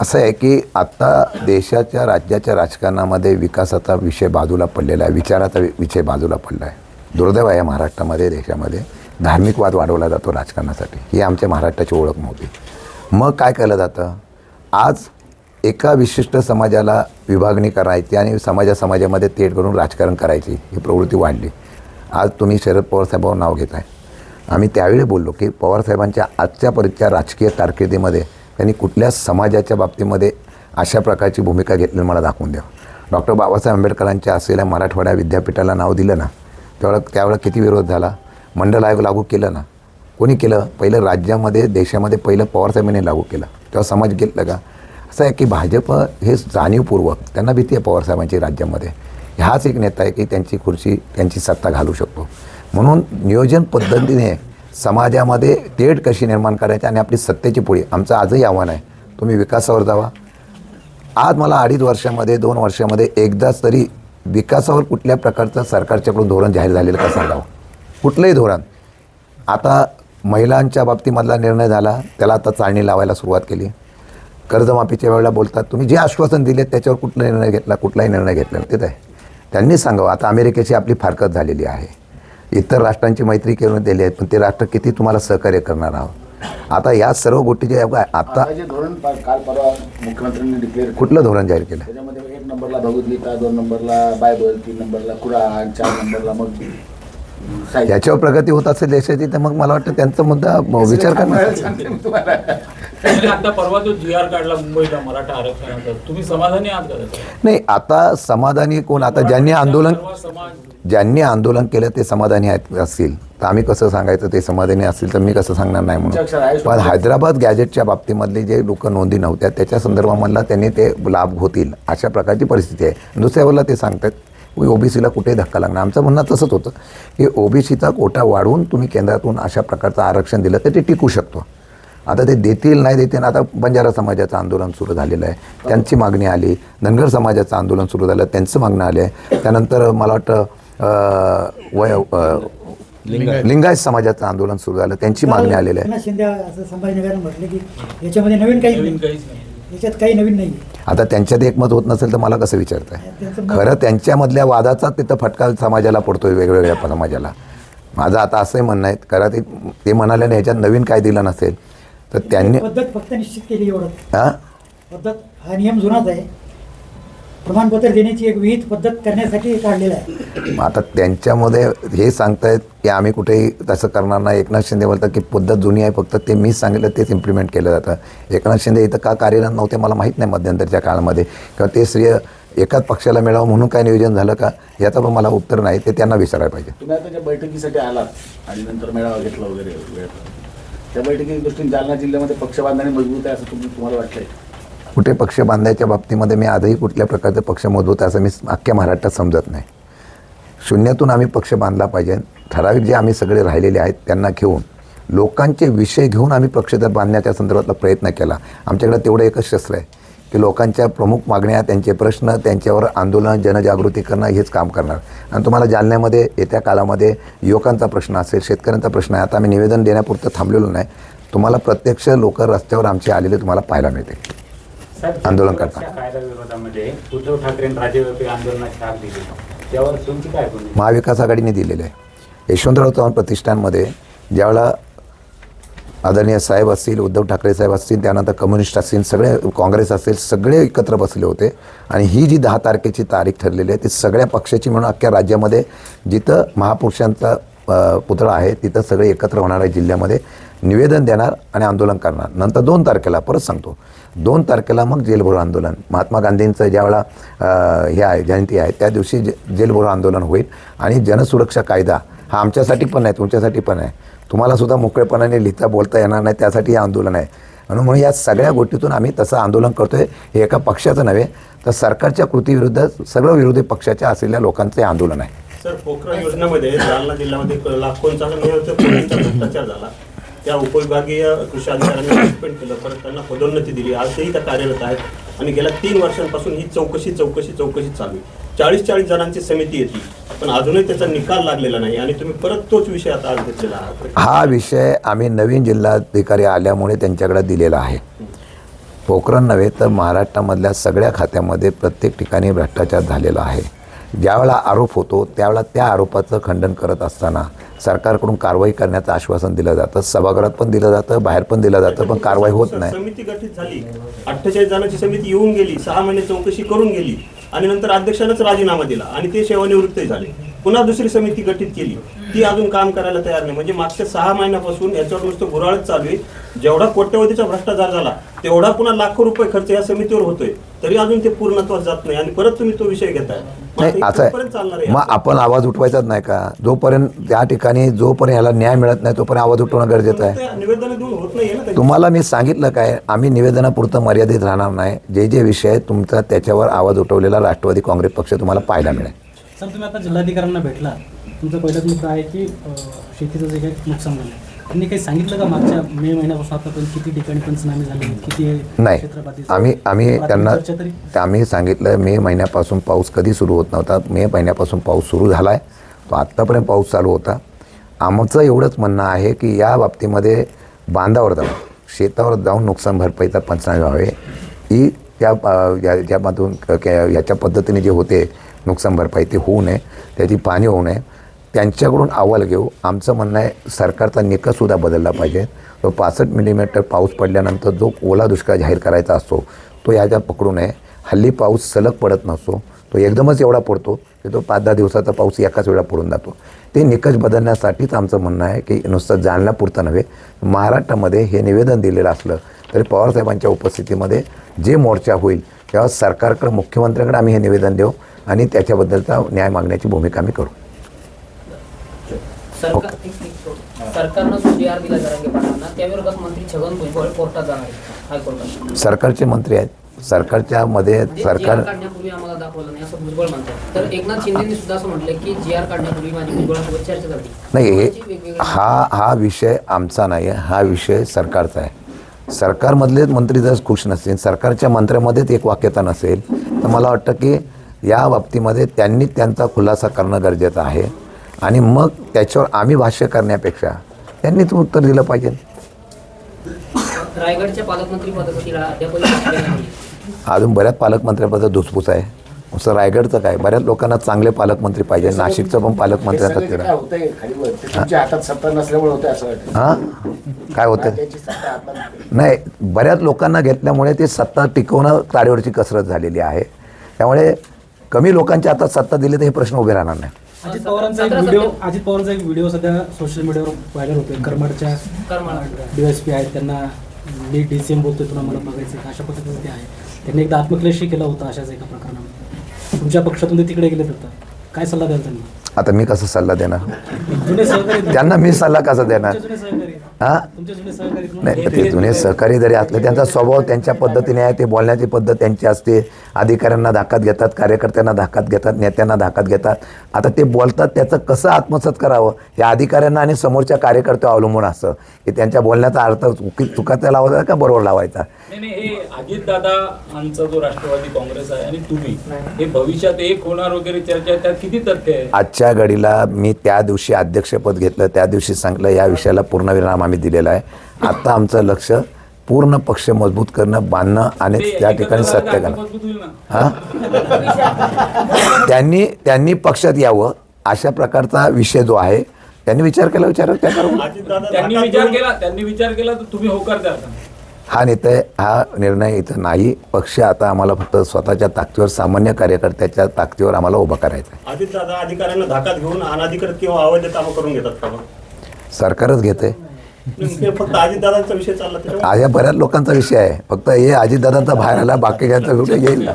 असं आहे की आत्ता देशाच्या राज्याच्या राजकारणामध्ये विकासाचा विषय बाजूला पडलेला आहे विचाराचा विषय बाजूला पडला आहे. दुर्दैव आहे महाराष्ट्रामध्ये देशामध्ये. धार्मिकवाद वाढवला जातो राजकारणासाठी. ही आमच्या महाराष्ट्राची ओळख नव्हती. मग काय केलं जातं? आज एका विशिष्ट समाजाला विभागणी करायची आणि समाजा समाजामध्ये तेट करून राजकारण करायची. ही प्रवृत्ती वाढली. आज तुम्ही शरद पवार साहेबांवर नाव घेत आहे आम्ही त्यावेळी बोललो की पवारसाहेबांच्या आजच्या आजच्यापर्यंतच्या राजकीय कारकिर्दीमध्ये त्यांनी कुठल्या समाजाच्या बाबतीमध्ये अशा प्रकारची भूमिका घेतली मला दाखवून द्या. डॉक्टर बाबासाहेब आंबेडकरांच्या असलेल्या मराठवाड्या विद्यापीठाला नाव दिलं ना त्यावेळेला त्यावेळेला किती विरोध झाला? मंडल आयोग लागू केलं ना? कोणी केलं? पहिलं राज्यामध्ये देशामध्ये पहिलं पवारसाहेबांनी लागू केलं. तेव्हा समाज घेतलं का? असं आहे की भाजप हे जाणीवपूर्वक त्यांना भीती आहे पवारसाहेबांची राज्यामध्ये. हाच एक नेता आहे की त्यांची खुर्ची त्यांची सत्ता घालू शकतो. म्हणून नियोजन पद्धतीने समाजामध्ये तेढ कशी निर्माण करायची आणि आपली सत्तेची पुढे. आमचं आजही आव्हान आहे. तुम्ही विकासावर जावा. आज मला अडीच वर्षामध्ये दोन वर्षामध्ये एकदाच तरी विकासावर कुठल्या प्रकारचं सरकारच्याकडून धोरण जाहीर झालेलं का सांगावं हो. कुठलंही धोरण. आता महिलांच्या बाबतीमधला निर्णय झाला. त्याला आता चाळणी लावायला सुरुवात केली. कर्जमाफीच्या वेळेला बोलतात तुम्ही जे आश्वासन दिले त्याच्यावर कुठला निर्णय घेतला कुठलाही निर्णय घेतला तेच आहे. त्यांनी सांगावं आता अमेरिकेची आपली फारकत झालेली आहे. इतर राष्ट्रांची मैत्री करून दिली आहे पण ते राष्ट्र किती तुम्हाला सहकार्य करणार आहोत? आता या सर्व गोष्टी जे आता धोरण काल परवा मुख्यमंत्र्यांनी डिक्लेअर कुठलं धोरण जाहीर केलं? त्याच्यामध्ये एक नंबरला भगवद्गीता दोन नंबरला बायबल तीन नंबरला कुराण चार नंबरला मग. याच्यावर प्रगती होत असेल देशाची तर मग मला वाटतं त्यांचा मुद्दा विचार करणार. आता परवा जो जी आर काढला मुंबईला मराठा आरक्षणाचा तुम्ही समाधानी आहात? नाही आता समाधानी कोण? आता ज्यांनी आंदोलन ज्यांनी आंदोलन केलं ते समाधानी आहेत असतील. तर आम्ही कसं सांगायचं ते समाधानी असतील तर मी कसं सांगणार नाही म्हणून. पण हैदराबाद गॅजेटच्या बाबतीमधले जे लोक नोंदी नव्हत्या त्याच्या संदर्भामधला त्यांनी ते लाभ होतील अशा प्रकारची परिस्थिती आहे. दुसऱ्या वेळेला ते सांगतात ओबीसीला कुठेही धक्का लागणार. आमचं म्हणणं तसंच होतं की ओबीसीचा कोटा वाढवून तुम्ही केंद्रातून अशा प्रकारचं आरक्षण दिलं तर ते टिकू शकतो. आता ते देतील नाही देतील आता बंजारा समाजाचं आंदोलन सुरू झालेलं आहे. त्यांची मागणी आली धनगर समाजाचं आंदोलन सुरू झालं त्यांचं मागणं आलं आहे. त्यानंतर मला वाटतं वय लिंगायत. समाजाचं आंदोलन सुरू झालं. त्यांची मागणी आलेली आहे. शिंदे असं संभाजीनगरनं म्हटलं की याच्यामध्ये नवीन काही याच्यात काही नवीन नाही. आता त्यांच्यात एकमत होत नसेल तर मला कसं विचारताय? खरं त्यांच्यामधल्या वादाचा तिथं फटका समाजाला पडतोय वेगवेगळ्या समाजाला. माझं आता असंही म्हणणं आहे खरं ते ते म्हणाले नाही ह्याच्यात नवीन काय दिलं नसेल तर त्यांनी पद्धत फक्त निश्चित केली एवढं. हां? पद्धत हा नियम जुनाच आहे. प्रमाणपत्र देण्याची एक विहित पद्धत करण्यासाठी काढलेला आहे. मग आता त्यांच्यामध्ये हे सांगतायत की आम्ही कुठेही तसं करणार नाही. एकनाथ शिंदे बोलतात की पद्धत जुनी आहे फक्त ते मीच सांगितलं तेच इम्प्लिमेंट केलं जातं. एकनाथ शिंदे इथं का कार्यरत नव्हते मला माहीत नाही मध्यंतरच्या काळामध्ये. किंवा ते श्रेय एकाच पक्षाला मिळावं म्हणून काय नियोजन झालं का याचं पण मला उत्तर नाही. ते त्यांना विचारायला पाहिजे. तुम्ही आता ज्या बैठकीसाठी आलात आणि नंतर मेळावा घेतला वगैरे त्या बैठकीच्या दृष्टीने जालना जिल्ह्यामध्ये पक्ष बांधणी मजबूत आहे असं तुम्ही तुम्हाला वाटतंय? कुठे पक्ष बांधायच्या बाबतीमध्ये मी आजही कुठल्या प्रकारचे पक्ष मोजवत आहे असं मी अख्ख्या महाराष्ट्रात समजत नाही. शून्यातून आम्ही पक्ष बांधला पाहिजे. ठराविक जे आम्ही सगळे राहिलेले आहेत त्यांना घेऊन लोकांचे विषय घेऊन आम्ही पक्ष जर बांधण्याच्या संदर्भातला प्रयत्न केला. आमच्याकडे तेवढं एकच शस्त्र आहे की लोकांच्या प्रमुख मागण्या त्यांचे प्रश्न त्यांच्यावर आंदोलन जनजागृती करणं हेच काम करणार. आणि तुम्हाला जालन्यामध्ये येत्या काळामध्ये युवकांचा प्रश्न असेल शेतकऱ्यांचा प्रश्न आहे. आता आम्ही निवेदन देण्यापुरतं थांबलेलो नाही. तुम्हाला प्रत्यक्ष लोक रस्त्यावर आमचे आलेले तुम्हाला पाहायला मिळते आंदोलन करता. त्या कायद्याविरोधामध्ये उद्धव ठाकरेंनी राज्यव्यापी आंदोलनाची हाक दिली. त्यावर तुमची काय महाविकास आघाडीने दिलेलं आहे. यशवंतराव चव्हाण प्रतिष्ठानमध्ये ज्यावेळेला आदरणीय साहेब असतील उद्धव ठाकरे साहेब असतील त्यानंतर कम्युनिस्ट असतील सगळे काँग्रेस असेल सगळे एकत्र बसले होते. आणि ही जी दहा तारखेची तारीख ठरलेली आहे ती सगळ्या पक्षाची म्हणून अख्ख्या राज्यामध्ये जिथं महापुरुषांचा पुतळा आहे तिथं सगळे एकत्र होणार आहे जिल्ह्यामध्ये. निवेदन देणार आणि आंदोलन करणार. नंतर दोन तारखेला परत सांगतो. दोन तारखेला मग जेलभरो आंदोलन. महात्मा गांधींचं ज्यावेळा हे आहे जयंती आहे त्या दिवशी जे जेलभरो आंदोलन होईल. आणि जनसुरक्षा कायदा हा आमच्यासाठी पण आहे तुमच्यासाठी पण आहे. तुम्हालासुद्धा मोकळेपणाने लिहिता बोलता येणार नाही त्यासाठी हे आंदोलन आहे. म्हणून म्हणून या सगळ्या गोष्टीतून आम्ही तसं आंदोलन करतोय हे एका पक्षाचं नव्हे तर सरकारच्या कृतीविरुद्ध सर्व विरोधी पक्षाच्या असलेल्या लोकांचे आंदोलन आहे. सर पोखरा योजनेमध्ये जालना जिल्ह्यामध्ये लाखोंचा भ्रष्टाचार झाला. त्या उपविभागीय कृषी अधिकाऱ्यांनी सस्पेंड केलं. परत त्यांना पदोन्नती दिली. आजही त्या कार्यरत आहेत. आणि गेल्या तीन वर्षांपासून ही चौकशी चौकशी चौकशी चालू चाळीस चाळीस जणांची समिती येते पण अजूनही त्याचा निकाल लागलेला नाही. आणि तुम्ही परत तोच विषय आता आज घेतलेला आहात. हा विषय आम्ही नवीन जिल्हाधिकारी आल्यामुळे त्यांच्याकडे दिलेला आहे. पोखरण नव्हे तर महाराष्ट्रामधल्या सगळ्या खात्यामध्ये प्रत्येक ठिकाणी भ्रष्टाचार झालेला आहे. ज्यावेळा आरोप होतो त्यावेळा त्या आरोपाचं खंडन करत असताना सरकारकडून कारवाई करण्याचं आश्वासन दिलं जातं सभागृहात पण दिलं जातं बाहेर पण दिलं जातं पण कारवाई होत नाही. समिती गठीत झाली. अठ्ठेचाळीस जणांची समिती येऊन गेली सहा महिने चौकशी करून गेली आणि नंतर अध्यक्षानंच राजीनामा दिला आणि ते सेवानिवृत्तही झाले. पुन्हा दुसरी समिती गठीत केली. ती अजून काम करायला तयार नाही. म्हणजे मागच्या सहा महिन्यापासून याच्यावर नुसतं गुराळच चालू आहे. जेवढा कोट्यवधीचा भ्रष्टाचार झाला तेवढा पुन्हा लाखो रुपये खर्च या समितीवर होतोय. तरी अजून ते पूर्णत्वास जात नाही आणि परत तुम्ही तो विषय घेताय. मग? आपण आवाज उठवायचाच नाही का? जोपर्यंत त्या ठिकाणी जोपर्यंत याला न्याय मिळत नाही तोपर्यंत आवाज उठवणं गरजेचं आहे. तुम्हाला मी सांगितलं काय? आम्ही निवेदनापुरतं मर्यादित राहणार नाही. जे जे विषय तुमचा त्याच्यावर आवाज उठवलेला राष्ट्रवादी काँग्रेस पक्ष तुम्हाला पाहायला मिळेल. सर तुम्ही आता जिल्हाधिकाऱ्यांना भेटला. तुमचा पहिलाच मुद्दा आहे की शेतीचं जे काही नुकसान झालं त्यांनी काही सांगितलं का मागच्या मे महिन्यापासून आतापर्यंत किती ठिकाणी पंचनामे झाले किती नाही. क्षेत्रपाती आम्ही आम्ही त्यांना चर्चा तरी आम्ही सांगितलं मे महिन्यापासून पाऊस कधी सुरू होत नव्हता? मे महिन्यापासून पाऊस सुरू झाला आहे तो आत्तापर्यंत पाऊस चालू होता. आमचं एवढंच म्हणणं आहे की या बाबतीमध्ये बांधावर जाऊन शेतावर जाऊन नुकसान भरपाईचा पंचनामे व्हावे. ही त्या अ, या- ज्यामधून क- क- याच्या पद्धतीने जे होते नुकसान भरपाई ते होऊ नये त्याची पाणी होऊ नये. त्यांच्याकडून अहवाल घेऊ. आमचं म्हणणं आहे सरकारचा निकससुद्धा बदलला पाहिजे. तो पासष्ट मिलीमीटर पाऊस पडल्यानंतर जो ओला दुष्काळ जाहीर करायचा असतो तो ह्याच्यात पकडू नये. हल्ली पाऊस सलग पडत नसतो. तो एकदमच एवढा पडतो की तो पाच दहा दिवसाचा पाऊस एकाच वेळा पडून जातो. ते निकष बदलण्यासाठीच आमचं म्हणणं आहे की नुसतं जालनापुरतं नव्हे महाराष्ट्रामध्ये हे निवेदन दिलेलं असलं तरी पवारसाहेबांच्या उपस्थितीमध्ये जे मोर्चा होईल तेव्हा सरकारकडे मुख्यमंत्र्यांकडे आम्ही हे निवेदन देऊ. आणि त्याच्याबद्दलचा न्याय मागण्याची भूमिका आम्ही करू. हायकोर्टात. सरकारचे मंत्री आहेत. सरकारच्या मध्ये जी सरकार नाही असं भुजबळ म्हणतात. तर एकनाथ शिंदेनी सुद्धा असं म्हटलं की जी आर काढण्यापूर्वी माझी भुजबळासोबत चर्चा झाली. नाही हे हा हा विषय आमचा नाही आहे हा विषय सरकारचा आहे. सरकारमधलेच मंत्री जर खुश नसतील सरकारच्या मंत्र्यामध्येच एक वाक्यता नसेल तर मला वाटतं की या बाबतीमध्ये त्यांनी त्यांचा खुलासा करणं गरजेचं आहे. आणि मग त्याच्यावर आम्ही भाष्य करण्यापेक्षा त्यांनीच उत्तर दिलं पाहिजे. रायगडच्या पालकमंत्री अजून बऱ्याच पालकमंत्र्याबद्दल धुसफूस आहे. नुसतं रायगडचं काय? बऱ्याच लोकांना चांगले पालकमंत्री पाहिजे. नाशिकचं पण पालकमंत्री हे आता सगळं जे तिकडं. काय होतंय खालीवर ते तुमच्या हातात सत्ता नसल्यामुळे होतंय असं वाटतं. हां? काय होतं नाही बऱ्याच लोकांना घेतल्यामुळे ती सत्ता टिकवणं तारेवरची कसरत झालेली आहे. त्यामुळे कमी लोकांच्या आता सत्ता दिली तर हे प्रश्न उभे राहणार नाही. अजित पवारांचा एक व्हिडिओ अजित पवारांचा एक व्हिडिओ सध्या सोशल मीडियावर व्हायरल होतोय. करमाडच्या करमाड. डीएसपी आहेत त्यांना मी डी सी एम बोलतोय तुला मला बघायचं अशा पद्धतीचं ते आहे. त्यांनी एकदा आत्मक्लेशही केला होता अशाच एका प्रकरणामध्ये. तुमच्या पक्षातून ते तिकडे गेले होता काय सल्ला द्याल त्यांना? आता मी कसं सल्ला देणार? जुने सहकारी त्यांना मी सल्ला कसा देणार? तुमचे जुने सहकारी. हां? तुमचे जुने सहकारी नाही ते जुने सहकारी जरी असले त्यांचा स्वभाव त्यांच्या पद्धतीने आहे ते बोलण्याची पद्धत त्यांची असते. अधिकाऱ्यांना धाकात घेतात कार्यकर्त्यांना धाकात घेतात नेत्यांना धाकात घेतात. आता ते बोलतात त्याचं कसं आत्मसात करावं? या अधिकाऱ्यांना आणि समोरच्या कार्यकर्त्यावर अवलंबून असतं की त्यांच्या बोलण्याचा अर्थ चुकी चुकाचा लावायचा का बरोबर लावायचा? नाही नाही हे अजितदादांचा जो राष्ट्रवादी काँग्रेस आहे आणि तुम्ही हे भविष्यात एक होणार वगैरे चर्चा त्यात किती तथ्य आहे? आजच्या घडीला मी त्या दिवशी अध्यक्षपद घेतलं त्या दिवशी सांगितलं या विषयाला पूर्णविराम आम्ही दिलेला आहे. आता आमचं लक्ष पूर्ण पक्ष मजबूत करणं बांधणं आणि त्या ठिकाणी सत्य करणं. हां? त्यांनी त्यांनी पक्षात यावं अशा प्रकारचा विषय जो आहे त्यांनी विचार केला विचार त्या त्यांनी विचार केला त्यांनी विचार केला तर तुम्ही होकार द्या. हा नेते हा निर्णय इथं नाही. पक्ष आता आम्हाला फक्त स्वतःच्या ताकदीवर सामान्य कार्यकर्त्याच्या ताकदीवर आम्हाला उभं करायचं आहे अधिकाऱ्यांना धाकात घेऊन अनाधिकृत किंवा अवैध कामं करून घेतात का? सरकारच घेते फक्त अजितदादांचा विषय चालला त्याच्यामुळे. बऱ्याच लोकांचा विषय आहे. फक्त हे अजितदादांचा बाहेर आला बाकीच्यांचा कुठे येईल